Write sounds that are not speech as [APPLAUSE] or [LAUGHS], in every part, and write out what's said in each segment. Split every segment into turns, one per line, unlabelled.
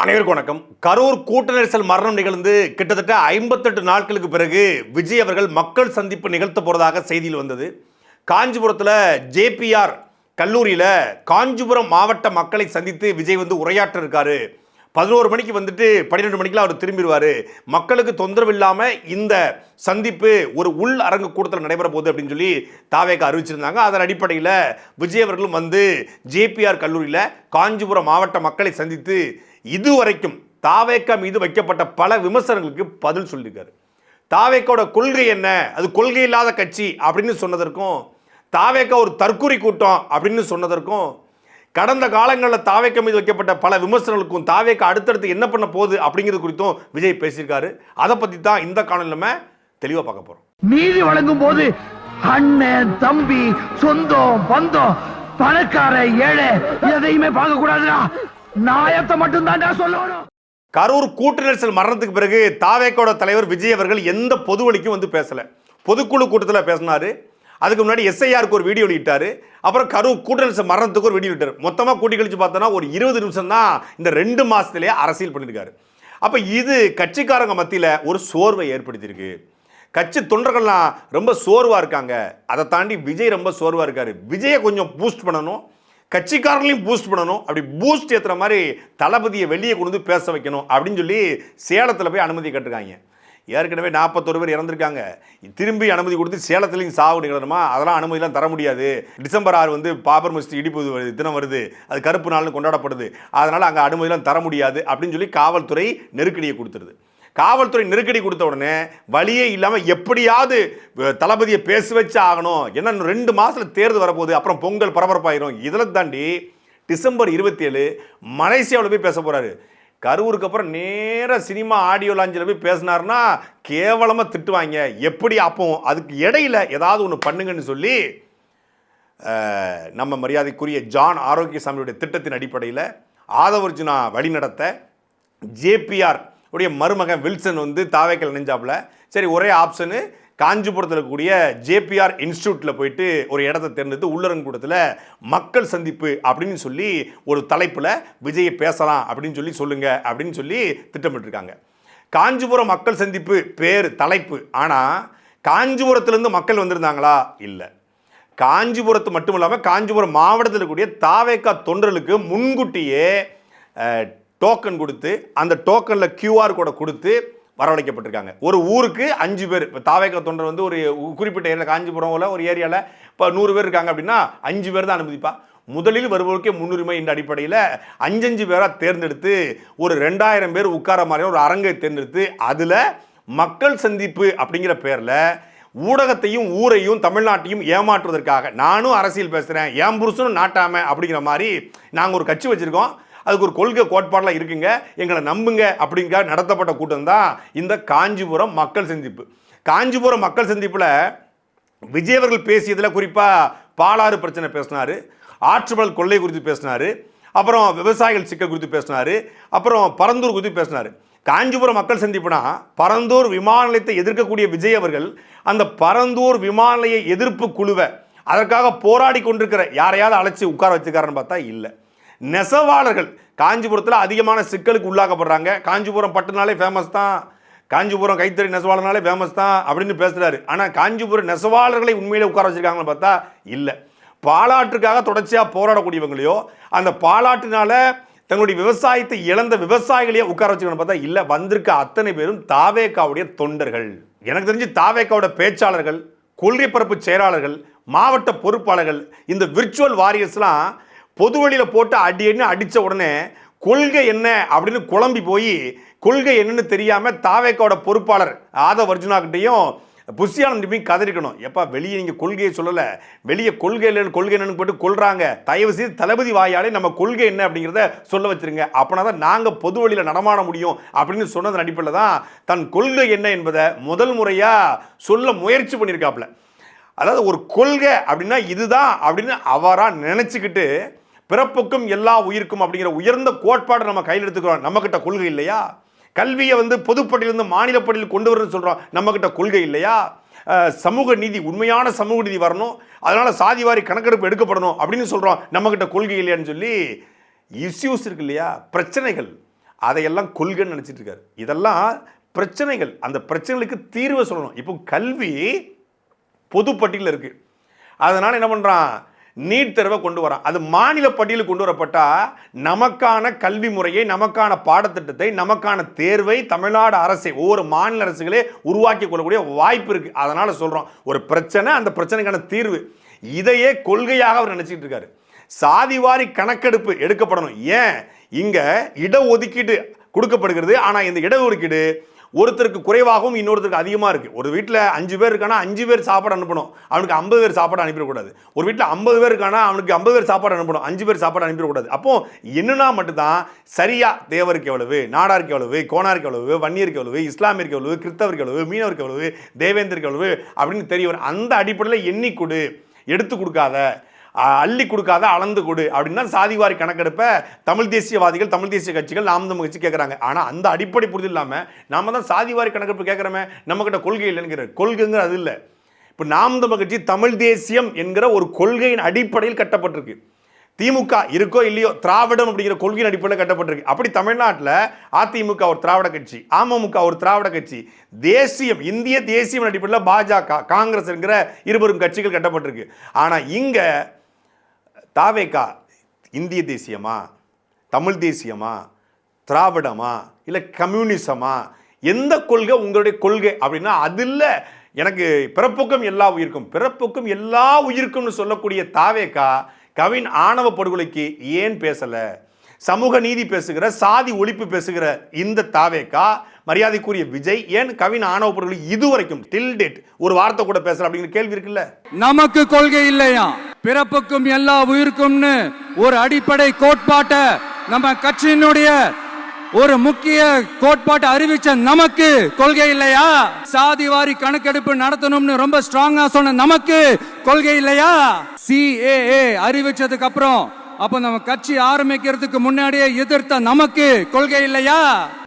அனைவருக்கும் வணக்கம் கரூர் கூட்ட நெரிசல் மரணம் நிகழ்ந்து கிட்டத்தட்ட ஐம்பத்தெட்டு நாட்களுக்கு பிறகு விஜய் அவர்கள் மக்கள் சந்திப்பு நிகழ்த்த போகிறதாக செய்தியில் வந்தது காஞ்சிபுரத்தில் ஜேபிஆர் கல்லூரியில் காஞ்சிபுரம் மாவட்ட மக்களை சந்தித்து விஜய் வந்து உரையாற்ற இருக்காரு பதினோரு மணிக்கு வந்துட்டு பன்னிரெண்டு மணிக்கெலாம் அவர் திரும்பிடுவார் மக்களுக்கு தொந்தரவு இல்லாமல் இந்த சந்திப்பு ஒரு உள் அரங்கு கூட்டத்தில் நடைபெற போகுது அப்படின்னு சொல்லி தாவேக்கு அறிவிச்சிருந்தாங்க அதன் அடிப்படையில் விஜய் அவர்களும் வந்து ஜேபிஆர் கல்லூரியில் காஞ்சிபுரம் மாவட்ட மக்களை சந்தித்து இதுவரைக்கும் தாவேக்கா மீது வைக்கப்பட்ட பல விமர்சனங்களுக்கு பதில் சொல்லியிருக்காரு தாவேக்காவோட கொள்கை என்ன அது கொள்கை இல்லாத கட்சி அப்படின்னு சொன்னதற்கும் தாவேக்கா ஒரு தற்கொலை கூட்டம் அப்படின்னு சொன்னதற்கும் கடந்த காலங்களில் தாவேக்கா மீது வைக்கப்பட்ட பல விமர்சனங்களுக்கும் தாவேக்கா அடுத்தடுத்து என்ன பண்ண போகுது அப்படிங்கிறது குறித்தும் விஜய் பேசியிருக்காரு அதை பற்றி தான் இந்த காணொலியில் தெளிவாக பார்க்க போகிறோம்
நீதி வழங்கும் போது அண்ணன் தம்பி சொந்தம் பந்தம் பணக்கார ஏழை எதையுமே பார்க்க கூடாதுடா நாயத்தை மட்டும் தான் சொல்லணும்
கரூர் கூட்டு நெரிசல் மரணத்துக்கு பிறகு தாவேக்கோட தலைவர் விஜய் அவர்கள் எந்த பொதுவழிக்கும் வந்து பேசல பொதுக்குழு கூட்டத்தில் பேசினாரு அதுக்கு முன்னாடி எஸ்ஐஆருக்கு ஒரு வீடியோ வெளியிட்டார் அப்புறம் கரூர் கூட்டு நெரிசல் மரணத்துக்கு ஒரு வீடியோ விட்டார் மொத்தமாக கூட்டி கழிச்சு பார்த்தோன்னா ஒரு இருபது நிமிஷம் தான் இந்த ரெண்டு மாதத்துலேயே அரசியல் பண்ணியிருக்காரு அப்போ இது கட்சிக்காரங்க மத்தியில் ஒரு சோர்வை ஏற்படுத்தியிருக்கு கட்சி தொண்டர்கள்லாம் ரொம்ப சோர்வாக இருக்காங்க அதை தாண்டி விஜய் ரொம்ப சோர்வாக இருக்கார் விஜயை கொஞ்சம் பூஸ்ட் பண்ணணும் கட்சிக்காரர்களையும் பூஸ்ட் பண்ணணும் அப்படி பூஸ்ட் ஏற்றுற மாதிரி தளபதியை வெளியே கொண்டு வந்து பேச வைக்கணும் அப்படின்னு சொல்லி சேலத்தில் போய் அனுமதி கேட்டிருக்காங்க ஏற்கனவே நாற்பத்தொரு பேர் இறந்துருக்காங்க திரும்பி அனுமதி கொடுத்து சேலத்துலேயும் சாவு நிகழணுமா அதெல்லாம் அனுமதிலாம் தர முடியாது டிசம்பர் ஆறு வந்து பாபர் மஸ்தி இடிப்பு வருது தினம் வருது அது கருப்பு நாள்னு கொண்டாடப்படுது அதனால் அங்கே அனுமதிலாம் தர முடியாது அப்படின்னு சொல்லி காவல்துறை நெருக்கடியை கொடுத்துருது காவல்துறை நெருக்கடி கொடுத்த உடனே வழியே இல்லாமல் எப்படியாவது தளபதியை பேச வச்சு ஆகணும் என்ன ரெண்டு மாதத்தில் தேர்தல் வரப்போகுது அப்புறம் பொங்கல் பரபரப்பாயிரும் இதில் தாண்டி டிசம்பர் இருபத்தி ஏழு மலேசியாவில் போய் பேச போகிறாரு கரூருக்கு அப்புறம் நேராக சினிமா ஆடியோ லாஞ்சில் போய் பேசினார்னா கேவலமாக திட்டுவாங்க எப்படி அப்போ அதுக்கு இடையில ஏதாவது ஒன்று பண்ணுங்கன்னு சொல்லி நம்ம மரியாதைக்குரிய ஜான் ஆரோக்கியசாமியுடைய திட்டத்தின் அடிப்படையில் ஆதவர்ஜுனா வழிநடத்த ஜேபிஆர் உடைய மருமகன் வில்சன் வந்து தாவைக்கல் நினைஞ்சாப்புல சரி ஒரே ஆப்ஷனு காஞ்சிபுரத்தில் இருக்கக்கூடிய ஜேபிஆர் இன்ஸ்டியூட்டில் போயிட்டு ஒரு இடத்த தேர்ந்தெடுத்து உள்ளரங்கூடத்தில் மக்கள் சந்திப்பு அப்படின்னு சொல்லி ஒரு தலைப்பில் விஜயை பேசலாம் அப்படின்னு சொல்லி சொல்லுங்கள் அப்படின்னு சொல்லி திட்டமிட்டிருக்காங்க காஞ்சிபுரம் மக்கள் சந்திப்பு பேர் தலைப்பு ஆனால் காஞ்சிபுரத்துலேருந்து மக்கள் வந்திருந்தாங்களா இல்லை காஞ்சிபுரத்து மட்டும் இல்லாமல் காஞ்சிபுரம் மாவட்டத்தில் இருக்கக்கூடிய தாவேக்கா தொண்டர்களுக்கு முன்கூட்டியே டோக்கன் கொடுத்து அந்த டோக்கனில் கியூஆர் கோடை கொடுத்து வரவழைக்கப்பட்டிருக்காங்க ஒரு ஊருக்கு அஞ்சு பேர் இப்போ தாவேக தொண்டர் வந்து ஒரு குறிப்பிட்ட ஏரியா உள்ள ஒரு ஏரியாவில் இப்போ நூறு பேர் இருக்காங்க அப்படின்னா அஞ்சு பேர் தான் அனுமதிப்பா முதலில் வருபவருக்கே முன்னுரிமை என்ற அடிப்படையில் அஞ்சஞ்சு பேராக தேர்ந்தெடுத்து ஒரு ரெண்டாயிரம் பேர் உட்கார மாதிரியான ஒரு அரங்கை தேர்ந்தெடுத்து அதில் மக்கள் சந்திப்பு அப்படிங்கிற பேரில் ஊடகத்தையும் ஊரையும் தமிழ்நாட்டையும் ஏமாற்றுவதற்காக நானும் அரசியல் பேசுகிறேன் ஏன் புருஷனும் நாட்டாம அப்படிங்கிற மாதிரி நாங்கள் ஒரு கட்சி வச்சுருக்கோம் அதுக்கு ஒரு கொள்கை கோட்பாடெலாம் இருக்குங்க எங்களை நம்புங்க அப்படிங்கிற நடத்தப்பட்ட கூட்டம் தான் இந்த காஞ்சிபுரம் மக்கள் சந்திப்பு காஞ்சிபுரம் மக்கள் சந்திப்பில் விஜய் அவர்கள் பேசியதில் குறிப்பாக பாலாறு பிரச்சனை பேசினார் ஆற்றுவல் கொள்ளை குறித்து பேசினார் அப்புறம் விவசாயிகள் சிக்கல் குறித்து பேசினார் அப்புறம் பரந்தூர் குறித்து பேசினார் காஞ்சிபுரம் மக்கள் சந்திப்புனா பரந்தூர் விமான நிலையத்தை எதிர்க்கக்கூடிய விஜய் அவர்கள் அந்த பரந்தூர் விமான நிலைய எதிர்ப்பு குழுவை அதற்காக போராடி கொண்டிருக்கிற யாரையாவது அழைச்சி உட்கார வச்சுக்காரன்னு பார்த்தா இல்லை நெசவாளர்கள் காஞ்சிபுரத்தில் அதிகமான சிக்கலுக்கு உள்ளாக்கப்படுறாங்க காஞ்சிபுரம் பட்டுனாலே ஃபேமஸ் தான் காஞ்சிபுரம் கைத்தறி நெசவாளர்னாலே ஃபேமஸ் தான் அப்படின்னு பேசுகிறாரு ஆனால் காஞ்சிபுரம் நெசவாளர்களை உண்மையில் உட்கார வச்சுருக்காங்கன்னு பார்த்தா இல்லை பாலாற்றுக்காக தொடர்ச்சியாக போராடக்கூடியவங்களையோ அந்த பாலாற்றினால தங்களுடைய விவசாயத்தை இழந்த விவசாயிகளையே உட்கார வச்சுக்கணும் பார்த்தா இல்லை வந்திருக்க அத்தனை பேரும் தாவேக்காவுடைய தொண்டர்கள் எனக்கு தெரிஞ்சு தாவேக்காவோட பேச்சாளர்கள் கொள்கை பரப்பு செயலாளர்கள் மாவட்ட பொறுப்பாளர்கள் இந்த விர்ச்சுவல் வாரியர்ஸ்லாம் பொது வழியில் போட்டு அடின்னு அடித்த உடனே கொள்கை என்ன அப்படின்னு குழம்பி போய் கொள்கை என்னன்னு தெரியாமல் தாவேக்காவோட பொறுப்பாளர் ஆதவ் அர்ஜுனாக்கிட்டையும் புஷியானந்த் கதறிக்கணும் எப்பா வெளியே நீங்கள் கொள்கையை சொல்லலை வெளியே கொள்கை இல்லைன்னு கொள்கை என்னன்னு போட்டு கொள்கிறாங்க தயவு செய்து தளபதி வாயாலே நம்ம கொள்கை என்ன அப்படிங்கிறத சொல்ல வச்சுருங்க அப்படின்னா தான் நாங்கள் பொது வழியில் நடமாட முடியும் அப்படின்னு சொன்னதன் அடிப்படையில் தான் தன் கொள்கை என்ன என்பதை முதல் முறையாக சொல்ல முயற்சி பண்ணியிருக்காப்புல அதாவது ஒரு கொள்கை அப்படின்னா இதுதான் அப்படின்னு அவராக நினச்சிக்கிட்டு பிறப்புக்கும் எல்லா உயிருக்கும் அப்படிங்கிற உயர்ந்த கோட்பாடு நம்ம கையில் எடுத்துக்கிறோம் நம்மக்கிட்ட கொள்கை இல்லையா கல்வியை வந்து பொதுப்பட்டியிலிருந்து மாநிலப்பட்டியில் கொண்டு வரணும்னு சொல்கிறோம் நம்மக்கிட்ட கொள்கை இல்லையா சமூக நீதி உண்மையான சமூக நீதி வரணும் அதனால் சாதிவாரி கணக்கெடுப்பு எடுக்கப்படணும் அப்படின்னு சொல்கிறோம் நம்மக்கிட்ட கொள்கை இல்லையான்னு சொல்லி இஷ்யூஸ் இருக்கு இல்லையா பிரச்சனைகள் அதையெல்லாம் கொள்கைன்னு நினச்சிட்டு இருக்காரு இதெல்லாம் பிரச்சனைகள் அந்த பிரச்சனைகளுக்கு தீர்வை சொல்லணும் இப்போ கல்வி பொதுப்பட்டியில் இருக்குது அதனால் என்ன பண்ணுறான் நீட் தேர்வை கொண்டு வரான் அது மாநில பட்டியலில் கொண்டு வரப்பட்டால் நமக்கான கல்வி முறையை நமக்கான பாடத்திட்டத்தை நமக்கான தேர்வை தமிழ்நாடு அரசை ஒவ்வொரு மாநில அரசுகளே உருவாக்கி கொள்ளக்கூடிய வாய்ப்பு இருக்குது அதனால் சொல்கிறோம் ஒரு பிரச்சனை அந்த பிரச்சனைக்கான தீர்வு இதையே கொள்கையாக அவர் நினச்சிக்கிட்டு இருக்காரு சாதிவாரி கணக்கெடுப்பு எடுக்கப்படணும் ஏன் இங்கே இடஒதுக்கீடு கொடுக்கப்படுகிறது ஆனால் இந்த இடஒதுக்கீடு ஒருத்தருக்கு குறைவாகவும் இன்னொருத்தருக்கு அதிகமாக இருக்குது ஒரு வீட்டில் அஞ்சு பேர் இருக்கானா அஞ்சு பேர் சாப்பாடு அனுப்பணும் அவனுக்கு ஐம்பது பேர் சாப்பாடு அனுப்பிடக்கூடாது ஒரு வீட்டில் ஐம்பது பேர் இருக்கானா அவனுக்கு ஐம்பது பேர் சாப்பாடு அனுப்பணும் அஞ்சு பேர் சாப்பாடு அனுப்பிடக்கூடாது அப்போ என்னன்னா மட்டும்தான் சரியாக தேவருக்கு எவ்வளவு நாடாருக்கு எவ்வளவு கோணாருக்கு எவ்வளவு வன்னியருக்கு எவ்வளவு இஸ்லாமியருக்கு எவ்வளவு கிறிஸ்தவருக்கு எவ்வளவு மீனவருக்கு எவ்வளவு தேவேந்தருக்கு எவ்வளவு அப்படின்னு தெரிய அந்த அடிப்படையில் எண்ணிக்கொடு எடுத்து கொடுக்காத அள்ளி கொடுக்காத அளந்து கொடு அப்படின்னா சாதிவாரி கணக்கெடுப்பை தமிழ் தேசியவாதிகள் தமிழ் தேசிய கட்சிகள் நாம் தான் முயற்சி கேட்குறாங்க ஆனால் அந்த அடிப்படை புரிதல் இல்லாமல் நாம தான் சாதிவாரி கணக்கெடுப்பு கேட்குறமே நம்மக்கிட்ட கொள்கை இல்லைங்கிற கொள்கைங்கிற அது இல்லை இப்போ நாம் தமிழ் கட்சி தமிழ் தேசியம் என்கிற ஒரு கொள்கையின் அடிப்படையில் கட்டப்பட்டிருக்கு திமுக இருக்கோ இல்லையோ திராவிடம் அப்படிங்கிற கொள்கையின் அடிப்படையில் கட்டப்பட்டிருக்கு அப்படி தமிழ்நாட்டில் அதிமுக ஒரு திராவிட கட்சி அமமுக ஒரு திராவிட கட்சி தேசியம் இந்திய தேசியம் அடிப்படையில் பாஜக காங்கிரஸ் என்கிற இருவரும் கட்சிகள் கட்டப்பட்டிருக்கு ஆனால் இங்கே தாவேக்கா இந்திய தேசியமா தமிழ் தேசியமா திராவிடமா இல்லை கம்யூனிசமா எந்த கொள்கை உங்களுடைய கொள்கை அப்படின்னா அது இல்லை எனக்கு பிறப்புக்கும் எல்லா உயிருக்கும் பிறப்புக்கும் எல்லா உயிருக்கும்னு சொல்லக்கூடிய தாவேக்கா கவின் ஆணவ படுகொலைக்கு ஏன் பேசலை சமூக நீதி பேசுகிற சாதி ஒழிப்பு பேசுகிற இந்த தாவேக்கா மரியாதைக்குரிய விஜய் ஏன் கவின் ஆணவ படுகொலை இதுவரைக்கும் டில் டேட் ஒரு வார்த்தை கூட பேசல அப்படிங்கிற கேள்வி இருக்குல்ல
நமக்கு கொள்கை இல்லையா பிறப்புக்கும் எல்லா உயிருக்கும்னு ஒரு அடிப்படை கோட்பாட்டை நம்ம கட்சியினுடைய ஒரு முக்கிய கோட்பாட்டை அறிவிச்ச நமக்கு கொள்கை இல்லையா சாதிவாரி கணக்கெடுப்பு நடத்தணும்னு ரொம்ப ஸ்ட்ராங்கா சொன்ன நமக்கு கொள்கை இல்லையா சிஏஏ அறிவிச்சதுக்கு அப்புறம் அப்ப நம்ம கட்சி ஆரம்பிக்கிறதுக்கு முன்னாடியே எதிர்த்த நமக்கு கொள்கை இல்லையா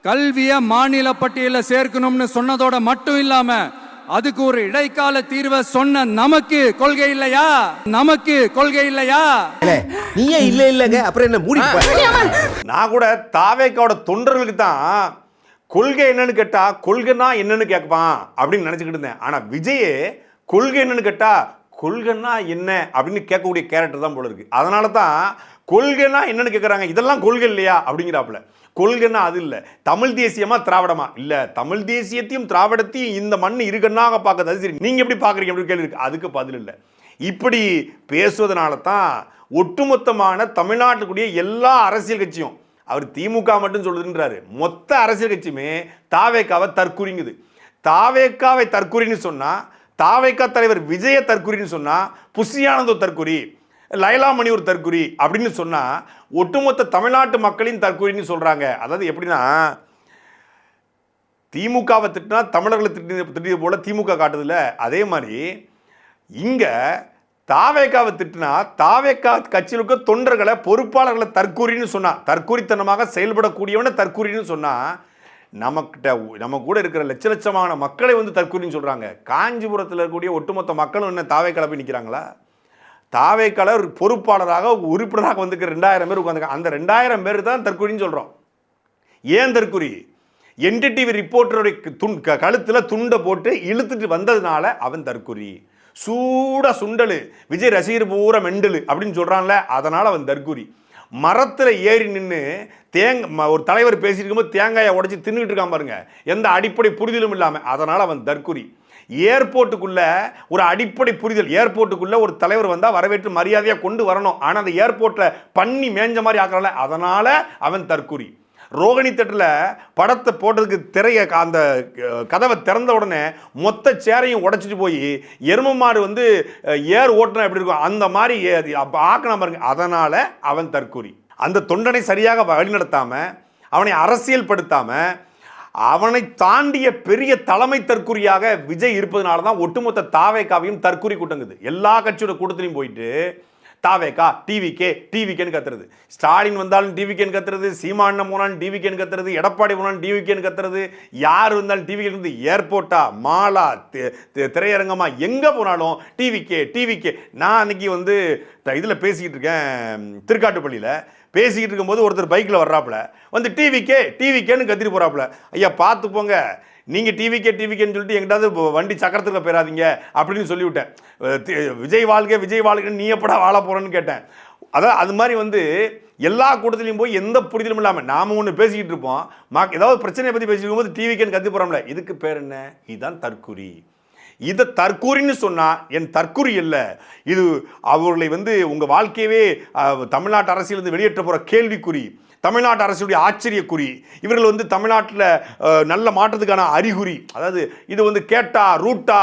கல்விய மாநில பட்டியல சேர்க்கணும்னு சொன்னதோட மட்டும் இல்லாம அதுக்கு ஒரு இடைக்கால தீர்வை சொன்ன நமக்கு கொள்கை இல்லையா நமக்கு கொள்கை இல்லையா நீ இல்ல இல்லங்க
அப்புறம் என்ன மூடி நான் கூட தாவேக்காவோட தொண்டர்களுக்கு தான் கொள்கை என்னன்னு கேட்டா கொள்கைனா என்னன்னு கேட்பான் அப்படின்னு நினைச்சுக்கிட்டு இருந்தேன் ஆனா விஜய் கொள்கை என்னன்னு கேட்டா கொள்கைன்னா என்ன அப்படின்னு கேட்கக்கூடிய கேரக்டர் தான் போல இருக்கு அதனால தான் கொள்கைன்னா என்னன்னு கேட்குறாங்க இதெல்லாம் கொள்கை இல்லையா அப்படிங்கிறாப்புல கொள்கைன்னா அது இல்லை தமிழ் தேசியமா திராவிடமா இல்லை தமிழ் தேசியத்தையும் திராவிடத்தையும் இந்த மண் இருக்கன்னாக பார்க்கறது சரி நீங்கள் எப்படி பார்க்குறீங்க அப்படின்னு கேள்வி இருக்கு அதுக்கு பதில் இல்லை இப்படி பேசுவதனால தான் ஒட்டுமொத்தமான தமிழ்நாட்டுக்குடிய எல்லா அரசியல் கட்சியும் அவர் திமுக மட்டும் சொல்லுதுன்றாரு மொத்த அரசியல் கட்சியுமே தாவேக்காவை தற்குறிங்குது தாவேக்காவை தற்குறின்னு சொன்னால் தாவைக்கா தலைவர் விஜய தற்குறின்னு சொன்னால் புஷியானந்தோ தற்குறி லைலாமணி ஒரு தற்குறி அப்படின்னு சொன்னால் ஒட்டுமொத்த தமிழ்நாட்டு மக்களின் தற்குறின்னு சொல்கிறாங்க அதாவது எப்படின்னா திமுகவை திட்டினா தமிழர்களை திட்டி திட்டியது போல் திமுக காட்டுதில்ல அதே மாதிரி இங்கே தாவேக்காவை திட்டினா தாவேக்கா கட்சியிலுக்கு தொண்டர்களை பொறுப்பாளர்களை தற்கூறின்னு சொன்னால் தற்கூரித்தனமாக செயல்படக்கூடியவன தற்கூறின்னு சொன்னால் நமக்கிட்ட நம்ம கூட இருக்கிற லட்ச லட்சமான மக்களை வந்து தற்கொலைன்னு சொல்கிறாங்க காஞ்சிபுரத்தில் இருக்கக்கூடிய ஒட்டுமொத்த மக்களும் என்ன தாவே கலப்பி நிற்கிறாங்களா கலர் பொறுப்பாளராக உறுப்பினராக வந்துக்கிற ரெண்டாயிரம் பேர் உட்காந்துருக்காங்க அந்த ரெண்டாயிரம் பேர் தான் தற்கொலின்னு சொல்கிறோம் ஏன் தற்கொலி என்டிடிவி ரிப்போர்ட்டருடைய துண் கழுத்தில் துண்டை போட்டு இழுத்துட்டு வந்ததுனால அவன் தற்கொலி சூட சுண்டலு விஜய் ரசிகர் பூரா மெண்டலு அப்படின்னு சொல்கிறான்ல அதனால் அவன் தற்கொலி மரத்தில் ஏறி நின்று தேங் ஒரு தலைவர் பேசிட்டு இருக்கும்போது தேங்காயை உடச்சி தின்னுகிட்டு இருக்கான் பாருங்க எந்த அடிப்படை புரிதலும் இல்லாமல் அதனால் அவன் தற்குறி ஏர்போர்ட்டுக்குள்ளே ஒரு அடிப்படை புரிதல் ஏர்போர்ட்டுக்குள்ளே ஒரு தலைவர் வந்தால் வரவேற்று மரியாதையாக கொண்டு வரணும் ஆனால் அந்த ஏர்போர்ட்டில் பண்ணி மேஞ்ச மாதிரி ஆக்குறாங்களே அதனால் அவன் தற்குறி ரோகிணி தட்டில் படத்தை போட்டதுக்கு திரையை அந்த கதவை திறந்த உடனே மொத்த சேரையும் உடச்சிட்டு போய் எரும மாடு வந்து ஏர் ஓட்டினா எப்படி இருக்கும் அந்த மாதிரி ஆக்கணும் பாருங்க அதனால் அவன் தற்கூரி அந்த தொண்டனை சரியாக வழிநடத்தாமல் அவனை அரசியல் படுத்தாமல் அவனை தாண்டிய பெரிய தலைமை தற்கூறியாக விஜய் இருப்பதனால தான் ஒட்டுமொத்த தாவே காவியும் தற்குறி கூட்டங்குது எல்லா கட்சியோட கூட்டத்திலையும் போயிட்டு தாவேக்கா டிவிகே டிவிகேன்னு கத்துறது ஸ்டாலின் வந்தாலும் டிவிகேன்னு கத்துறது சீமாண்ணம் போனாலும் டிவிகேன்னு கத்துறது எடப்பாடி போனாலும் டிவிகேன்னு கத்துறது யார் இருந்தாலும் டிவிகே இருந்து ஏர்போர்ட்டா மாலா திரையரங்கமா எங்கே போனாலும் டிவிகே டிவிகே நான் அன்னைக்கு வந்து இதில் பேசிக்கிட்டு இருக்கேன் திருக்காட்டுப்பள்ளியில் பேசிக்கிட்டு இருக்கும்போது ஒருத்தர் பைக்கில் வர்றாப்புல வந்து டிவிக்கே டிவிக்கேன்னு கத்திட்டு போகிறாப்புல ஐயா பார்த்து போங்க நீங்கள் டிவிக்கே டிவிக்கேன்னு சொல்லிட்டு எங்கிட்டாவது வண்டி சக்கரத்தில் போயிடாதீங்க அப்படின்னு சொல்லிவிட்டேன் விஜய் வாழ்க்கை விஜய் வாழ்க்கைன்னு நீ எப்படா வாழ போகிறேன்னு கேட்டேன் அதான் அது மாதிரி வந்து எல்லா கூட்டத்திலையும் போய் எந்த புரிதலும் இல்லாமல் நாம் ஒன்று பேசிக்கிட்டு இருப்போம் மா ஏதாவது பிரச்சனையை பற்றி பேசிட்டு இருக்கும்போது டிவிக்கேன்னு கற்று போகிறோம்ல இதுக்கு பேர் என்ன இதுதான் தற்குறி இதை தற்கூறின்னு சொன்னால் என் தற்கூறி இல்லை இது அவர்களை வந்து உங்கள் வாழ்க்கையவே தமிழ்நாட்டு அரசியலிருந்து வெளியேற்ற போகிற கேள்விக்குறி தமிழ்நாட்டு அரசுடைய ஆச்சரியக்குறி இவர்கள் வந்து தமிழ்நாட்டில் நல்ல மாற்றத்துக்கான அறிகுறி அதாவது இது வந்து கேட்டா ரூட்டா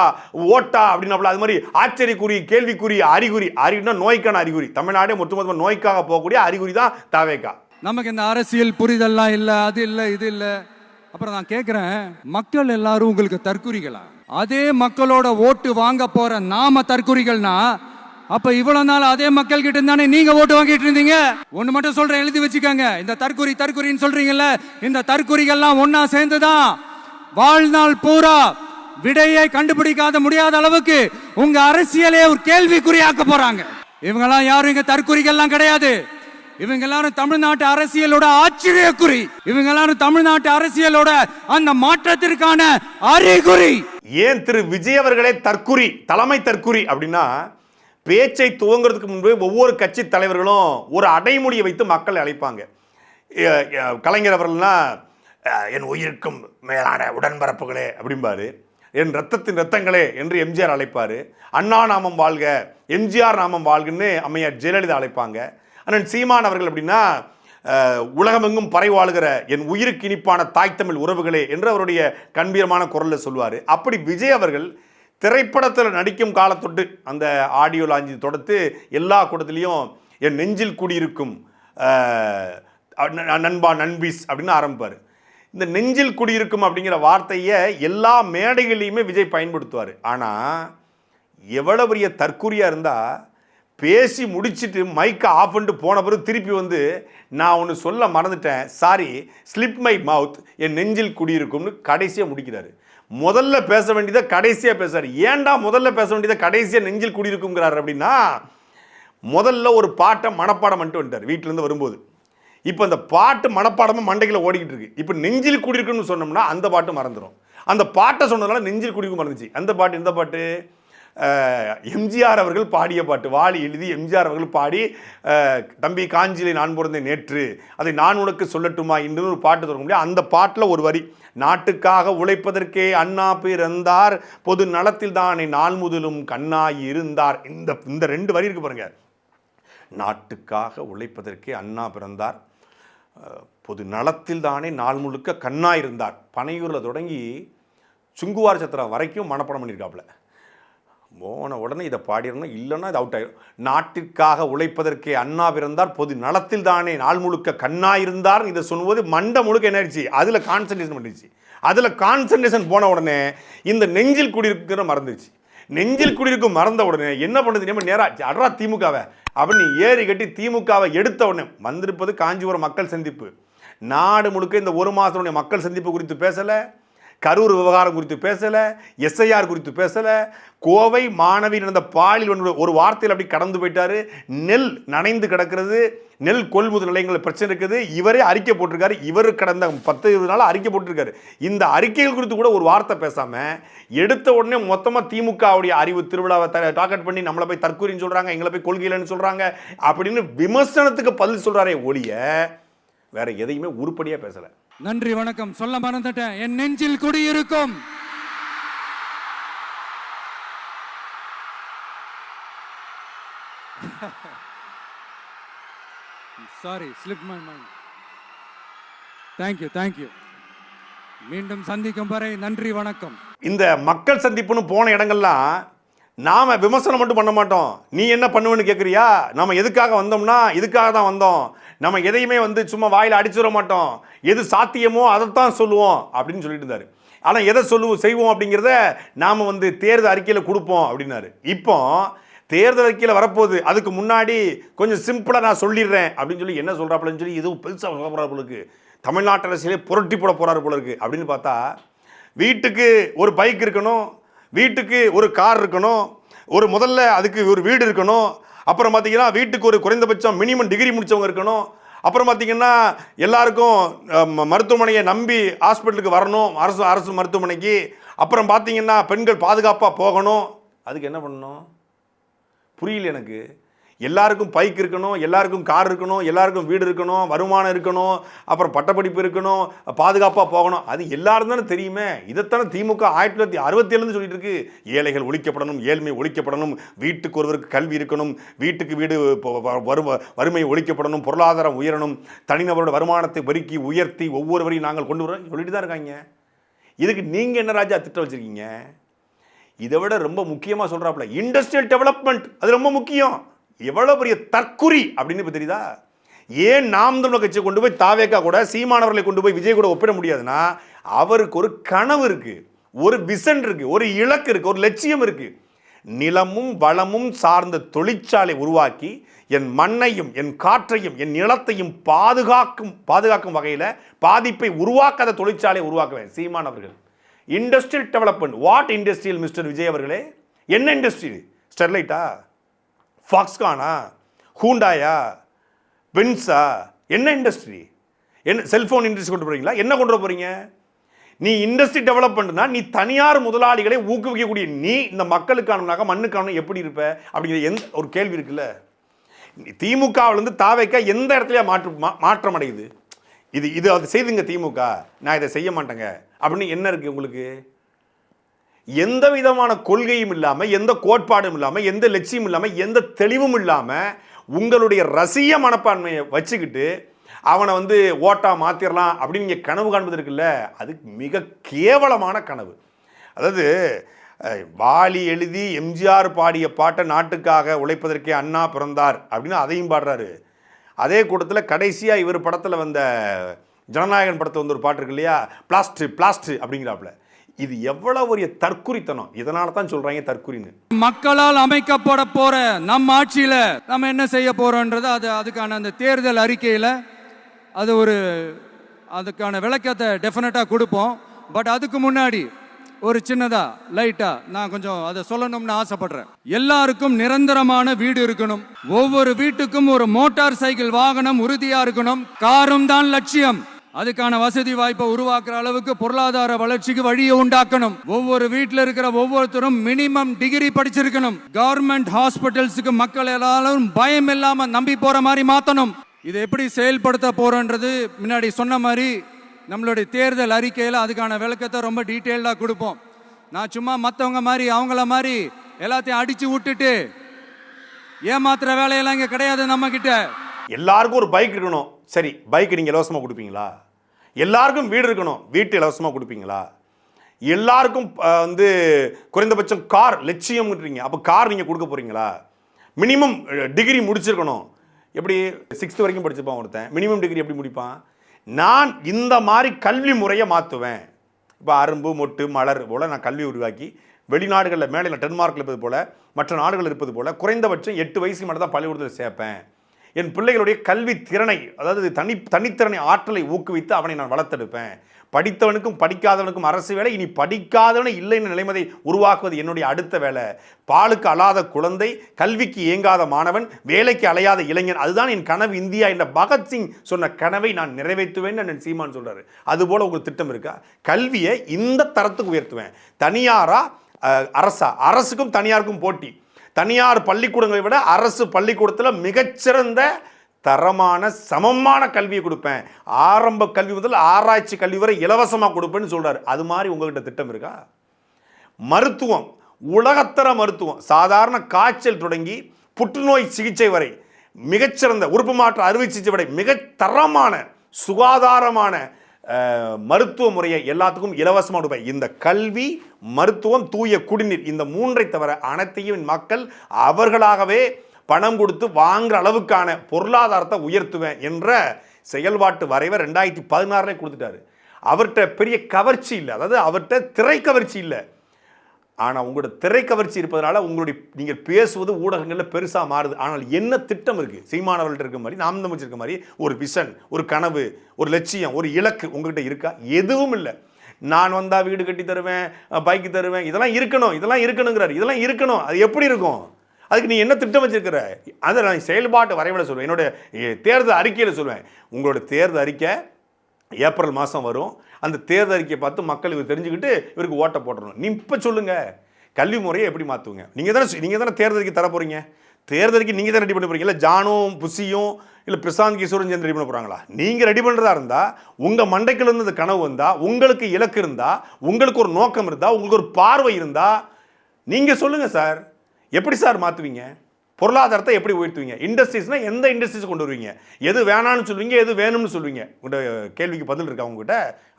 ஓட்டா அப்படின்னா அது மாதிரி ஆச்சரியக்குறி கேள்விக்குறி அறிகுறி அறிகுறினா நோய்க்கான அறிகுறி தமிழ்நாடே மொத்தமாக நோய்க்காக போகக்கூடிய அறிகுறி தான் தாவேக்கா
நமக்கு இந்த அரசியல் புரிதல்லாம் இல்லை அது இல்லை இது இல்லை அப்புறம் நான் கேட்குறேன் மக்கள் எல்லாரும் உங்களுக்கு தற்குறிகளா அதே மக்களோட ஓட்டு வாங்க போற நாம தற்குறிகள்னா அப்ப இவ்வளவு நாள் அதே மக்கள் கிட்ட தானே நீங்க ஓட்டு வாங்கிட்டு இருந்தீங்க ஒண்ணு மட்டும் சொல்றேன் எழுதி வச்சுக்கோங்க இந்த தற்கொலை தற்கொலைன்னு சொல்றீங்கல்ல இந்த தற்கொலைகள்லாம் ஒன்னா சேர்ந்துதான் வாழ்நாள் பூரா விடையை கண்டுபிடிக்காத முடியாத அளவுக்கு உங்க அரசியலே ஒரு கேள்விக்குறியாக்க போறாங்க இவங்கெல்லாம் யாரும் இங்க தற்கொலைகள்லாம் கிடையாது இவங்க எல்லாரும் தமிழ்நாட்டு அரசியலோட ஆச்சரியக்குறி இவங்க எல்லாரும் தமிழ்நாட்டு அரசியலோட அந்த மாற்றத்திற்கான அறிகுறி
ஏன் திரு விஜய் அவர்களே தற்குறி தலைமை தற்குறி அப்படின்னா பேச்சை துவங்கிறதுக்கு முன்பு ஒவ்வொரு கட்சி தலைவர்களும் ஒரு அடைமொழியை வைத்து மக்களை அழைப்பாங்க கலைஞர் அவர்கள்னா என் உயிருக்கும் மேலான உடன்பரப்புகளே அப்படிம்பாரு என் ரத்தத்தின் ரத்தங்களே என்று எம்ஜிஆர் அழைப்பார் அண்ணா நாமம் வாழ்க எம்ஜிஆர் நாமம் வாழ்கன்னு அம்மையார் ஜெயலலிதா அழைப்பாங்க அண்ணன் சீமான் அவர்கள் அப்படின்னா உலகமெங்கும் பறை வாழ்கிற என் உயிருக்கு இனிப்பான தாய் தமிழ் உறவுகளே என்று அவருடைய கண்பீரமான குரலில் சொல்வார் அப்படி விஜய் அவர்கள் திரைப்படத்தில் நடிக்கும் காலத்தொட்டு அந்த ஆடியோ லாஞ்சி தொடர்த்து எல்லா கூட்டத்துலேயும் என் நெஞ்சில் குடியிருக்கும் நண்பா நண்பீஸ் அப்படின்னு ஆரம்பிப்பார் இந்த நெஞ்சில் குடியிருக்கும் அப்படிங்கிற வார்த்தையை எல்லா மேடைகளையுமே விஜய் பயன்படுத்துவார் ஆனால் எவ்வளோ பெரிய தற்கொலையாக இருந்தால் பேசி முடிச்சுட்டு மைக்கை ஆஃப் பண்ணிட்டு போன பிறகு திருப்பி வந்து நான் ஒன்று சொல்ல மறந்துட்டேன் சாரி ஸ்லிப் மை மவுத் என் நெஞ்சில் குடியிருக்கும்னு கடைசியாக முடிக்கிறாரு முதல்ல பேச வேண்டியதை கடைசியாக பேசுகிறார் ஏன்டா முதல்ல பேச வேண்டியதை கடைசியாக நெஞ்சில் குடியிருக்குங்கிறார் அப்படின்னா முதல்ல ஒரு பாட்டை மனப்பாடம் பண்ணிட்டு வந்துட்டார் வீட்டிலேருந்து வரும்போது இப்போ அந்த பாட்டு மனப்பாடமும் மண்டைகளை ஓடிக்கிட்டு இருக்கு இப்போ நெஞ்சில் குடியிருக்குன்னு சொன்னோம்னா அந்த பாட்டு மறந்துடும் அந்த பாட்டை சொன்னதுனால நெஞ்சில் குடிக்கும் மறந்துச்சு அந்த பாட்டு இந்த பாட்டு எம்ஜிஆர் அவர்கள் பாடிய பாட்டு வாலி எழுதி எம்ஜிஆர் அவர்கள் பாடி தம்பி காஞ்சிலை நான் பிறந்தேன் நேற்று அதை நான் உனக்கு சொல்லட்டுமா என்று ஒரு பாட்டு தொடங்க முடியாது அந்த பாட்டில் ஒரு வரி நாட்டுக்காக உழைப்பதற்கே அண்ணா பிறந்தார் பொது நலத்தில் தானே நாள் முதலும் கண்ணாய் இருந்தார் இந்த இந்த ரெண்டு வரி இருக்கு பாருங்க நாட்டுக்காக உழைப்பதற்கே அண்ணா பிறந்தார் பொது நலத்தில் தானே நாள் முழுக்க கண்ணாய் இருந்தார் பனையூரில் தொடங்கி சுங்குவார் சத்திரம் வரைக்கும் மனப்படம் பண்ணியிருக்காப்புல போன உடனே இதை பாடிடணும் இல்லைன்னா இது அவுட் ஆகிடும் நாட்டிற்காக உழைப்பதற்கே அண்ணா பிறந்தார் பொது நலத்தில் தானே நாள் முழுக்க கண்ணா இருந்தார் இதை சொல்லும்போது மண்டை முழுக்க என்னாயிடுச்சு அதில் கான்சன்ட்ரேஷன் பண்ணிடுச்சு அதில் கான்சன்ட்ரேஷன் போன உடனே இந்த நெஞ்சில் குடியிருக்கிற மறந்துச்சு நெஞ்சில் குடியிருக்கும் மறந்த உடனே என்ன பண்ணுது நம்ம நேராக அட்ரா திமுகவை அப்படின்னு ஏறி கட்டி திமுகவை எடுத்த உடனே வந்திருப்பது காஞ்சிபுரம் மக்கள் சந்திப்பு நாடு முழுக்க இந்த ஒரு மாதத்துடைய மக்கள் சந்திப்பு குறித்து பேசலை கரூர் விவகாரம் குறித்து பேசலை எஸ்ஐஆர் குறித்து பேசலை கோவை மாணவி நடந்த பாலியல் ஒரு வார்த்தையில் அப்படி கடந்து போயிட்டார் நெல் நனைந்து கிடக்கிறது நெல் கொள்முதல் நிலையங்களில் பிரச்சனை இருக்குது இவரே அறிக்கை போட்டிருக்காரு இவர் கடந்த பத்து இருபது நாள் அறிக்கை போட்டிருக்காரு இந்த அறிக்கைகள் குறித்து கூட ஒரு வார்த்தை பேசாமல் எடுத்த உடனே மொத்தமாக திமுகவுடைய அறிவு திருவிழாவை த டார்கெட் பண்ணி நம்மளை போய் தற்கூரின்னு சொல்கிறாங்க எங்களை போய் கொள்கையிலன்னு சொல்கிறாங்க அப்படின்னு விமர்சனத்துக்கு பதில் சொல்கிறாரே ஒழிய வேற எதையுமே உருப்படியாக பேசலை
நன்றி வணக்கம் சொல்ல மறந்துட்டேன் என் நெஞ்சில் குடியிருக்கும் sorry slip my mind thank you thank you மீண்டும் சந்திக்கும் வரை நன்றி வணக்கம்
இந்த மக்கள் சந்திப்புன்னு போன இடங்கள்லாம் நாம் விமர்சனம் மட்டும் பண்ண மாட்டோம் நீ என்ன பண்ணுவேன்னு கேட்குறியா நம்ம எதுக்காக வந்தோம்னா இதுக்காக தான் வந்தோம் நம்ம எதையுமே வந்து சும்மா வாயில் அடிச்சுட மாட்டோம் எது சாத்தியமோ அதைத்தான் சொல்லுவோம் அப்படின்னு சொல்லிட்டு இருந்தார் ஆனால் எதை சொல்லுவோம் செய்வோம் அப்படிங்கிறத நாம் வந்து தேர்தல் அறிக்கையில் கொடுப்போம் அப்படின்னாரு இப்போ தேர்தல் அறிக்கையில் வரப்போகுது அதுக்கு முன்னாடி கொஞ்சம் சிம்பிளாக நான் சொல்லிடுறேன் அப்படின்னு சொல்லி என்ன சொல்கிறாப்புலன்னு சொல்லி எதுவும் பெருசாக சொல்ல போகிறாரு போல தமிழ்நாட்டு அரசியலே புரட்டி போட போகிறாரு போல இருக்குது அப்படின்னு பார்த்தா வீட்டுக்கு ஒரு பைக் இருக்கணும் வீட்டுக்கு ஒரு கார் இருக்கணும் ஒரு முதல்ல அதுக்கு ஒரு வீடு இருக்கணும் அப்புறம் பார்த்தீங்கன்னா வீட்டுக்கு ஒரு குறைந்தபட்சம் மினிமம் டிகிரி முடித்தவங்க இருக்கணும் அப்புறம் பார்த்தீங்கன்னா எல்லாருக்கும் மருத்துவமனையை நம்பி ஹாஸ்பிட்டலுக்கு வரணும் அரசு அரசு மருத்துவமனைக்கு அப்புறம் பார்த்திங்கன்னா பெண்கள் பாதுகாப்பாக போகணும் அதுக்கு என்ன பண்ணணும் புரியல எனக்கு எல்லாருக்கும் பைக் இருக்கணும் எல்லாருக்கும் கார் இருக்கணும் எல்லாருக்கும் வீடு இருக்கணும் வருமானம் இருக்கணும் அப்புறம் பட்டப்படிப்பு இருக்கணும் பாதுகாப்பாக போகணும் அது எல்லாரும் தானே தெரியுமே இதைத்தானே திமுக ஆயிரத்தி தொள்ளாயிரத்தி அறுபத்தி ஏழுந்து சொல்லிட்டு இருக்கு ஏழைகள் ஒழிக்கப்படணும் ஏழ்மை ஒழிக்கப்படணும் வீட்டுக்கு ஒருவருக்கு கல்வி இருக்கணும் வீட்டுக்கு வீடு வறுமை ஒழிக்கப்படணும் பொருளாதாரம் உயரணும் தனிநபரோட வருமானத்தை பெருக்கி உயர்த்தி ஒவ்வொருவரையும் நாங்கள் கொண்டு வரோம் சொல்லிட்டு தான் இருக்காங்க இதுக்கு நீங்கள் என்ன ராஜா திட்டம் வச்சுருக்கீங்க இதை விட ரொம்ப முக்கியமாக சொல்கிறாப்புல இண்டஸ்ட்ரியல் டெவலப்மெண்ட் அது ரொம்ப முக்கியம் எவ்வளோ பெரிய தற்குறி அப்படின்னு இப்போ தெரியுதா ஏன் நாம் தமிழ் கட்சியை கொண்டு போய் தாவேக்கா கூட சீமானவர்களை கொண்டு போய் விஜய் கூட ஒப்பிட முடியாதுன்னா அவருக்கு ஒரு கனவு இருக்குது ஒரு விசன் இருக்குது ஒரு இலக்கு இருக்குது ஒரு லட்சியம் இருக்குது நிலமும் வளமும் சார்ந்த தொழிற்சாலை உருவாக்கி என் மண்ணையும் என் காற்றையும் என் நிலத்தையும் பாதுகாக்கும் பாதுகாக்கும் வகையில் பாதிப்பை உருவாக்காத தொழிற்சாலை உருவாக்குவேன் சீமான் அவர்கள் industrial development what industrial mister Vijay அவர்களே என்ன இண்டஸ்ட்ரி ஸ்டெர்லைட்டா ஃபாக்ஸ்கானா ஹூண்டாயா பென்ஸா என்ன இண்டஸ்ட்ரி என்ன செல்ஃபோன் இண்டஸ்ட்ரி கொண்டு போகிறீங்களா என்ன கொண்டு வர போகிறீங்க நீ இண்டஸ்ட்ரி டெவலப் பண்ணுனா நீ தனியார் முதலாளிகளை ஊக்குவிக்கக்கூடிய நீ இந்த மக்களுக்கானனாக மண்ணுக்கான எப்படி இருப்ப அப்படிங்கிற எந்த ஒரு கேள்வி இருக்குல்ல திமுகவிலேருந்து தாவைக்கா எந்த இடத்துலையா மாற்று மாற்றம் அடையுது இது இது அது செய்துங்க திமுக நான் இதை செய்ய மாட்டேங்க அப்படின்னு என்ன இருக்குது உங்களுக்கு எந்த விதமான கொள்கையும் இல்லாமல் எந்த கோட்பாடும் இல்லாமல் எந்த லட்சியம் இல்லாமல் எந்த தெளிவும் இல்லாமல் உங்களுடைய ரசிய மனப்பான்மையை வச்சுக்கிட்டு அவனை வந்து ஓட்டா மாற்றிடலாம் அப்படின்னு நீங்கள் கனவு காண்பது இருக்குல்ல அது மிக கேவலமான கனவு அதாவது வாலி எழுதி எம்ஜிஆர் பாடிய பாட்டை நாட்டுக்காக உழைப்பதற்கே அண்ணா பிறந்தார் அப்படின்னு அதையும் பாடுறாரு அதே கூட்டத்தில் கடைசியாக இவர் படத்தில் வந்த ஜனநாயகன் படத்தில் வந்து ஒரு பாட்டு இருக்கு இல்லையா பிளாஸ்ட் பிளாஸ்ட் அப்படிங்கிறாப்புல இது எவ்வளவு ஒரு தற்குறித்தனம் இதனால தான் சொல்றாங்க தற்குறின்னு
மக்களால் அமைக்கப்பட போற நம் ஆட்சியில நம்ம என்ன செய்ய போறோன்றது அது அதுக்கான அந்த தேர்தல் அறிக்கையில அது ஒரு அதுக்கான விளக்கத்தை டெஃபினட்டாக கொடுப்போம் பட் அதுக்கு முன்னாடி ஒரு சின்னதா லைட்டா நான் கொஞ்சம் அதை சொல்லணும்னு ஆசைப்படுறேன் எல்லாருக்கும் நிரந்தரமான வீடு இருக்கணும் ஒவ்வொரு வீட்டுக்கும் ஒரு மோட்டார் சைக்கிள் வாகனம் உறுதியா இருக்கணும் காரும் தான் லட்சியம் அதுக்கான வசதி வாய்ப்பை உருவாக்குற அளவுக்கு பொருளாதார வளர்ச்சிக்கு வழியை உண்டாக்கணும் ஒவ்வொரு வீட்டில் இருக்கிற ஒவ்வொருத்தரும் மினிமம் டிகிரி படிச்சிருக்கணும் கவர்மெண்ட் ஹாஸ்பிட்டல்ஸுக்கு மக்கள் எல்லாரும் பயம் இல்லாம நம்பி போற மாதிரி மாத்தணும் இதை எப்படி செயல்படுத்த போறோன்றது முன்னாடி சொன்ன மாதிரி நம்மளுடைய தேர்தல் அறிக்கையில் அதுக்கான விளக்கத்தை ரொம்ப டீட்டெயில்டாக கொடுப்போம் நான் சும்மா மற்றவங்க மாதிரி அவங்கள மாதிரி எல்லாத்தையும் அடித்து விட்டுட்டு ஏமாத்துற வேலையெல்லாம் இங்கே கிடையாது நம்மக்கிட்ட
எல்லாருக்கும் ஒரு பைக் இருக்கணும் சரி பைக் நீங்கள் இலவசமாக கொடுப்பீங்களா எல்லாருக்கும் வீடு இருக்கணும் வீட்டு இலவசமாக கொடுப்பீங்களா எல்லாருக்கும் வந்து குறைந்தபட்சம் கார் லட்சியம்ன்றீங்க அப்போ கார் நீங்கள் கொடுக்க போகிறீங்களா மினிமம் டிகிரி முடிச்சிருக்கணும் எப்படி சிக்ஸ்த்து வரைக்கும் படிச்சுப்பான் ஒருத்தன் மினிமம் டிகிரி எப்படி முடிப்பான் நான் இந்த மாதிரி கல்வி முறையை மாற்றுவேன் இப்போ அரும்பு மொட்டு மலர் போல் நான் கல்வி உருவாக்கி வெளிநாடுகளில் மேலே டென்மார்க்கில் இருப்பது போல் மற்ற நாடுகள் இருப்பது போல் குறைந்தபட்சம் எட்டு வயசுக்கு மட்டும் தான் பள்ளிக்கூடத்தில் சேர்ப்பேன் என் பிள்ளைகளுடைய கல்வி திறனை அதாவது தனி தனித்திறனை ஆற்றலை ஊக்குவித்து அவனை நான் வளர்த்தெடுப்பேன் படித்தவனுக்கும் படிக்காதவனுக்கும் அரசு வேலை இனி படிக்காதவனே இல்லைன்னு நிலைமதை உருவாக்குவது என்னுடைய அடுத்த வேலை பாலுக்கு அழாத குழந்தை கல்விக்கு இயங்காத மாணவன் வேலைக்கு அலையாத இளைஞன் அதுதான் என் கனவு இந்தியா என்ற பகத்சிங் சொன்ன கனவை நான் நிறைவேற்றுவேன் நான் சீமான் சொல்கிறார் அதுபோல் உங்களுக்கு திட்டம் இருக்கா கல்வியை இந்த தரத்துக்கு உயர்த்துவேன் தனியாரா அரசா அரசுக்கும் தனியாருக்கும் போட்டி தனியார் பள்ளிக்கூடங்களை விட அரசு பள்ளிக்கூடத்தில் மிகச்சிறந்த தரமான சமமான கல்வியை கொடுப்பேன் ஆரம்ப கல்வி முதல் ஆராய்ச்சி கல்வி வரை இலவசமாக கொடுப்பேன்னு சொல்கிறார் அது மாதிரி உங்கள்கிட்ட திட்டம் இருக்கா மருத்துவம் உலகத்தர மருத்துவம் சாதாரண காய்ச்சல் தொடங்கி புற்றுநோய் சிகிச்சை வரை மிகச்சிறந்த உறுப்பு மாற்ற அறுவை சிகிச்சை வரை மிக தரமான சுகாதாரமான மருத்துவ முறையை எல்லாத்துக்கும் இலவசமாக கொடுப்பேன் இந்த கல்வி மருத்துவம் தூய குடிநீர் இந்த மூன்றை தவிர அனைத்தையும் மக்கள் அவர்களாகவே பணம் கொடுத்து வாங்குற அளவுக்கான பொருளாதாரத்தை உயர்த்துவேன் என்ற செயல்பாட்டு வரைவர் ரெண்டாயிரத்தி பதினாறுல கொடுத்துட்டாரு அவர்கிட்ட பெரிய கவர்ச்சி இல்லை அதாவது அவர்கிட்ட திரை கவர்ச்சி இல்லை ஆனால் உங்களோட திரை கவர்ச்சி இருப்பதனால உங்களுடைய நீங்கள் பேசுவது ஊடகங்களில் பெருசாக மாறுது ஆனால் என்ன திட்டம் இருக்குது சீமானவர்கள்ட்ட இருக்க மாதிரி நாம் இருக்க மாதிரி ஒரு விஷன் ஒரு கனவு ஒரு லட்சியம் ஒரு இலக்கு உங்கள்கிட்ட இருக்கா எதுவும் இல்லை நான் வந்தால் வீடு கட்டி தருவேன் பைக்கு தருவேன் இதெல்லாம் இருக்கணும் இதெல்லாம் இருக்கணுங்கிறார் இதெல்லாம் இருக்கணும் அது எப்படி இருக்கும் அதுக்கு நீ என்ன திட்டம் வச்சிருக்கிற அதை நான் செயல்பாட்டு வரைவில் சொல்லுவேன் என்னோட தேர்தல் அறிக்கையில் சொல்லுவேன் உங்களோட தேர்தல் அறிக்கை ஏப்ரல் மாதம் வரும் அந்த தேர்தல் அறிக்கையை பார்த்து மக்கள் இவர் தெரிஞ்சுக்கிட்டு இவருக்கு ஓட்டை போட்டுடணும் நீ இப்போ சொல்லுங்கள் கல்வி முறையை எப்படி மாற்றுவீங்க நீங்கள் தானே நீங்கள் தானே தேர்தல் அறிக்கை தர போகிறீங்க அறிக்கை நீங்கள் தான் ரெடி பண்ணி போகிறீங்க இல்லை ஜானும் புசியும் இல்லை பிரசாந்த் கிஷோரும் சேர்ந்து ரெடி பண்ண போகிறாங்களா நீங்கள் ரெடி பண்ணுறதா இருந்தால் உங்கள் மண்டைக்கிலேருந்து அந்த கனவு இருந்தால் உங்களுக்கு இலக்கு இருந்தால் உங்களுக்கு ஒரு நோக்கம் இருந்தால் உங்களுக்கு ஒரு பார்வை இருந்தால் நீங்கள் சொல்லுங்கள் சார் எப்படி சார் மாற்றுவீங்க பொருளாதாரத்தை எப்படி உயர்த்துவீங்க இண்டஸ்ட்ரீஸ்னால் எந்த இண்டஸ்ட்ரீஸ் கொண்டு வருவீங்க எது வேணான்னு சொல்லுவீங்க எது வேணும்னு சொல்லுவீங்க உங்கள்கிட்ட கேள்விக்கு பதில் இருக்கா உங்ககிட்ட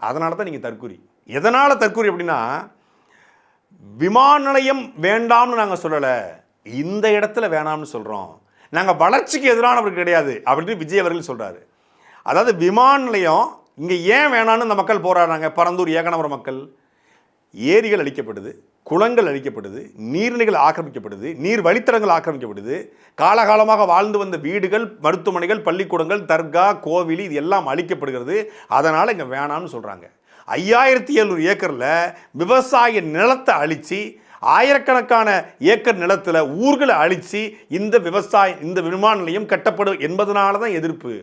அதனால தான் நீங்கள் தற்கூரி எதனால் தற்கூரி அப்படின்னா விமான நிலையம் வேண்டாம்னு நாங்கள் சொல்லலை இந்த இடத்துல வேணாம்னு சொல்கிறோம் நாங்கள் வளர்ச்சிக்கு எதிரானவர் கிடையாது அப்படின்னு விஜய் அவர்கள் சொல்கிறாரு அதாவது விமான நிலையம் இங்கே ஏன் வேணான்னு இந்த மக்கள் போராடுறாங்க பரந்தூர் ஏகனவர மக்கள் ஏரிகள் அழிக்கப்படுது குளங்கள் அழிக்கப்படுது நீர்நிலைகள் ஆக்கிரமிக்கப்படுது நீர் வழித்தடங்கள் ஆக்கிரமிக்கப்படுது காலகாலமாக வாழ்ந்து வந்த வீடுகள் மருத்துவமனைகள் பள்ளிக்கூடங்கள் தர்கா கோவில் இது எல்லாம் அழிக்கப்படுகிறது அதனால் இங்கே வேணாம்னு சொல்கிறாங்க ஐயாயிரத்தி எழுநூறு ஏக்கரில் விவசாய நிலத்தை அழித்து ஆயிரக்கணக்கான ஏக்கர் நிலத்தில் ஊர்களை அழித்து இந்த விவசாயம் இந்த விமான நிலையம் கட்டப்படும் என்பதனால தான் எதிர்ப்பு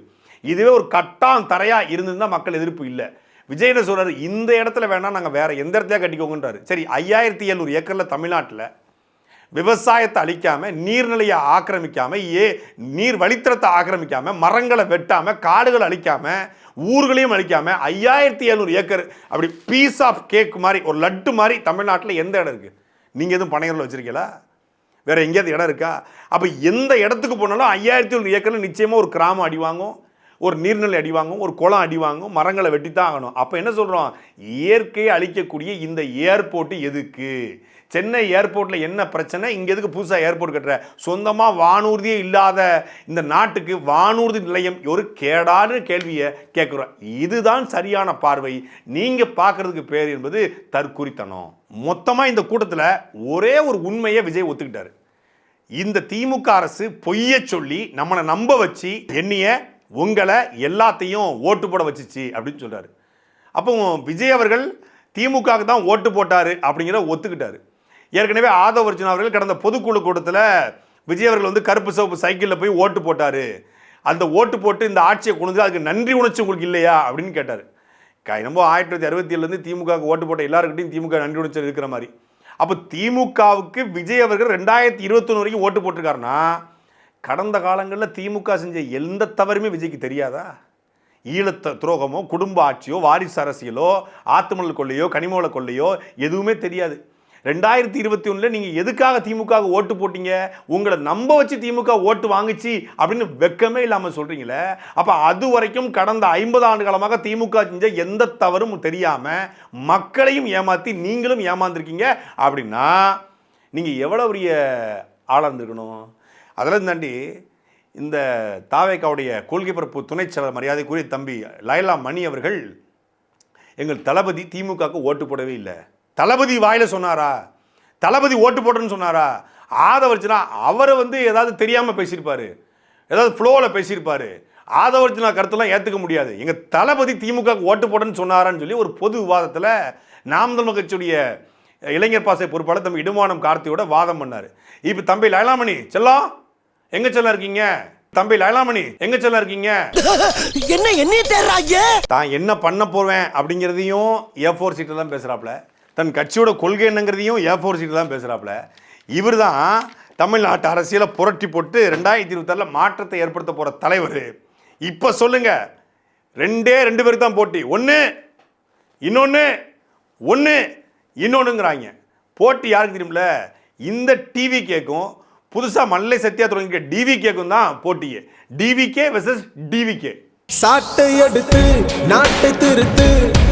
இதுவே ஒரு கட்டான் தரையாக இருந்திருந்தால் மக்கள் எதிர்ப்பு இல்லை விஜயன என்ன சொல்கிறார் இந்த இடத்துல வேணால் நாங்கள் வேறு எந்த இடத்துல கட்டிக்கோங்கன்றாரு சரி ஐயாயிரத்தி எழுநூறு ஏக்கரில் தமிழ்நாட்டில் விவசாயத்தை அழிக்காமல் நீர்நிலையை ஆக்கிரமிக்காமல் ஏ நீர் வழித்தரத்தை ஆக்கிரமிக்காமல் மரங்களை வெட்டாமல் காடுகளை அழிக்காமல் ஊர்களையும் அழிக்காமல் ஐயாயிரத்தி எழுநூறு ஏக்கர் அப்படி பீஸ் ஆஃப் கேக் மாதிரி ஒரு லட்டு மாதிரி தமிழ்நாட்டில் எந்த இடம் இருக்குது நீங்கள் எதுவும் பனையரில் வச்சுருக்கீங்களா வேறு எங்கேயாவது இடம் இருக்கா அப்போ எந்த இடத்துக்கு போனாலும் ஐயாயிரத்தி எழுநூறு ஏக்கரில் நிச்சயமாக ஒரு கிராமம் அடி வாங்கும் ஒரு நீர்நிலை அடி வாங்கும் ஒரு குளம் அடி வாங்கும் மரங்களை வெட்டித்தான் ஆகணும் அப்போ என்ன சொல்கிறோம் இயற்கையை அழிக்கக்கூடிய இந்த ஏர்போர்ட்டு எதுக்கு சென்னை ஏர்போர்ட்டில் என்ன பிரச்சனை இங்கே எதுக்கு புதுசாக ஏர்போர்ட் கட்டுற சொந்தமாக வானூர்தியே இல்லாத இந்த நாட்டுக்கு வானூர்தி நிலையம் ஒரு கேடான கேள்வியை கேட்குறோம் இதுதான் சரியான பார்வை நீங்கள் பார்க்குறதுக்கு பேர் என்பது தற்குறித்தனம் மொத்தமாக இந்த கூட்டத்தில் ஒரே ஒரு உண்மையை விஜய் ஒத்துக்கிட்டார் இந்த திமுக அரசு பொய்ய சொல்லி நம்மளை நம்ப வச்சு என்னைய உங்களை எல்லாத்தையும் ஓட்டு போட வச்சிச்சு அப்படின்னு சொல்கிறாரு அப்போ விஜய் அவர்கள் திமுகவுக்கு தான் ஓட்டு போட்டார் அப்படிங்கிற ஒத்துக்கிட்டார் ஏற்கனவே ஆதவ் அர்ஜுன் அவர்கள் கடந்த பொதுக்குழு கூட்டத்தில் விஜய் அவர்கள் வந்து கருப்பு சிவப்பு சைக்கிளில் போய் ஓட்டு போட்டார் அந்த ஓட்டு போட்டு இந்த ஆட்சியை கொண்டு அதுக்கு நன்றி உணர்ச்சி உங்களுக்கு இல்லையா அப்படின்னு கேட்டார் என்னமோ ஆயிரத்தி தொள்ளாயிரத்தி அறுபத்தி ஏழுலேருந்து திமுக ஓட்டு போட்ட எல்லாருக்கிட்டையும் திமுக நன்றி உணர்ச்சி இருக்கிற மாதிரி அப்போ திமுகவுக்கு விஜய் அவர்கள் ரெண்டாயிரத்தி இருபத்தொன்று வரைக்கும் ஓட்டு போட்டிருக்காருன்னா கடந்த காலங்களில் திமுக செஞ்ச எந்த தவறுமே விஜய்க்கு தெரியாதா ஈழத்த துரோகமோ குடும்ப ஆட்சியோ வாரிசு அரசியலோ ஆத்துமல் கொள்ளையோ கனிமோள கொள்ளையோ எதுவுமே தெரியாது ரெண்டாயிரத்தி இருபத்தி ஒன்றில் நீங்கள் எதுக்காக திமுக ஓட்டு போட்டீங்க உங்களை நம்ப வச்சு திமுக ஓட்டு வாங்குச்சு அப்படின்னு வெக்கமே இல்லாமல் சொல்கிறீங்களே அப்போ அது வரைக்கும் கடந்த ஐம்பது ஆண்டு காலமாக திமுக செஞ்ச எந்த தவறும் தெரியாமல் மக்களையும் ஏமாற்றி நீங்களும் ஏமாந்துருக்கீங்க அப்படின்னா நீங்கள் எவ்வளோ பெரிய ஆளாக இருந்திருக்கணும் அதெல்லாம் தாண்டி இந்த தாவேக்காவுடைய கொள்கை பரப்பு துணைச் செயலர் மரியாதைக்குரிய தம்பி லைலா மணி அவர்கள் எங்கள் தளபதி திமுகவுக்கு ஓட்டு போடவே இல்லை தளபதி வாயில் சொன்னாரா தளபதி ஓட்டு போடுறேன்னு சொன்னாரா ஆதவர்ச்சினா அவரை வந்து ஏதாவது தெரியாமல் பேசியிருப்பார் ஏதாவது ஃப்ளோவில் பேசியிருப்பார் ஆதவர்ச்சினா கருத்தெல்லாம் ஏற்றுக்க முடியாது எங்கள் தளபதி திமுகவுக்கு ஓட்டு போடுறேன்னு சொன்னாரான்னு சொல்லி ஒரு பொது விவாதத்தில் நாம் தமிழ் கட்சியுடைய இளைஞர் பாசை பொறுப்பாளர் தம்பி இடுமானம் கார்த்தியோட வாதம் பண்ணார் இப்போ தம்பி லைலாமணி செல்லம் எங்க செல்ல இருக்கீங்க தம்பி லயலாமணி எங்க செல்ல இருக்கீங்க [LAUGHS] என்ன என்ன தேர்றாங்க தான் என்ன பண்ண போவேன் அப்படிங்கிறதையும் ஏ ஃபோர் சீட்டில் தான் பேசுகிறாப்புல தன் கட்சியோட கொள்கை என்னங்கிறதையும் ஏ ஃபோர் சீட்டில் தான் பேசுகிறாப்புல இவர் தான் தமிழ்நாட்டு அரசியலை புரட்டி போட்டு ரெண்டாயிரத்தி இருபத்தாறில் மாற்றத்தை ஏற்படுத்த போகிற தலைவர் இப்போ சொல்லுங்க ரெண்டே ரெண்டு பேருக்கு தான் போட்டி ஒன்று இன்னொன்று ஒன்று இன்னொன்றுங்கிறாங்க போட்டி யாருக்கு தெரியும்ல இந்த டிவி கேட்கும் புதுசாக மல்லை சத்யா தொடங்கிக்க டிவிகேக்கும் தான் போட்டியே டிவிகே வெர்சஸ் டிவிகே சாட்டை எடுத்து நாட்டை திருத்து